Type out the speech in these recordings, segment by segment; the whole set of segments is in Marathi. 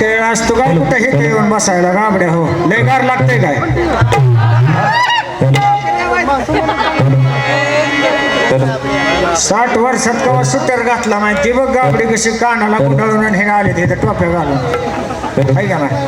इतका असतो काय कुठं हे येऊन बसायला गाबड्या हो. लय गार लागते काय? साठ वर्षात कवा सुतर घातला नाही ती बघ गाबडी कशी कानाला गुंडाळून आणि हे आले तिथे टोप्या घालून. हाय का नाही?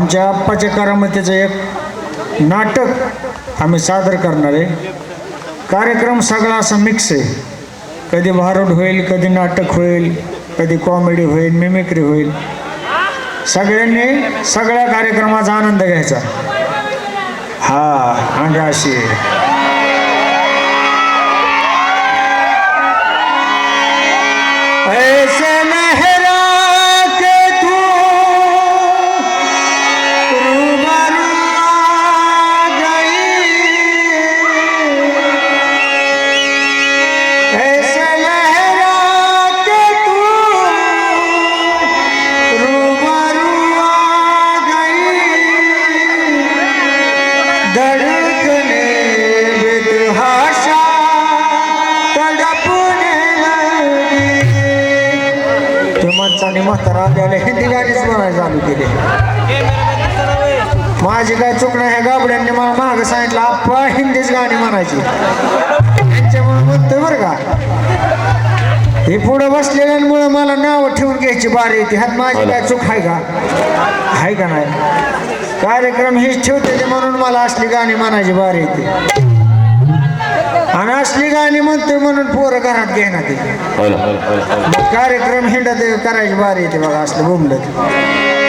आमच्या आप्पाच्या करामतीचं एक नाटक आम्ही सादर करणार आहे. कार्यक्रम सगळा असा मिक्स आहे. कधी भारूड होईल कधी नाटक होईल कधी कॉमेडी होईल मिमिक्री होईल. सगळ्यांनी सगळ्या कार्यक्रमाचा आनंद घ्यायचा. हा अंगाशी. माणसाने म्हातारा द्यायला हिंदी गाणीच म्हणायला चालू केले. माझी काय चूक नाही ह्या गाबड्यांनी मला मागं सांगितलं आप्पा हिंदीच गाणी म्हणायची. त्यांच्यामुळे म्हणतोय बरं का. हे पुढं बसलेल्यांमुळे मला नाव ठेवून घ्यायची बारी येते. ह्यात माझी काय चूक आहे का? आहे का नाही? कार्यक्रम हेच ठेवते म्हणून मला असली गाणी म्हणायची बारी येते. म्हणतोय म्हणून पोरं घरात घेणार ते. मग कार्यक्रम हिंडत करायची बारी येते बघा असलं बोंबलं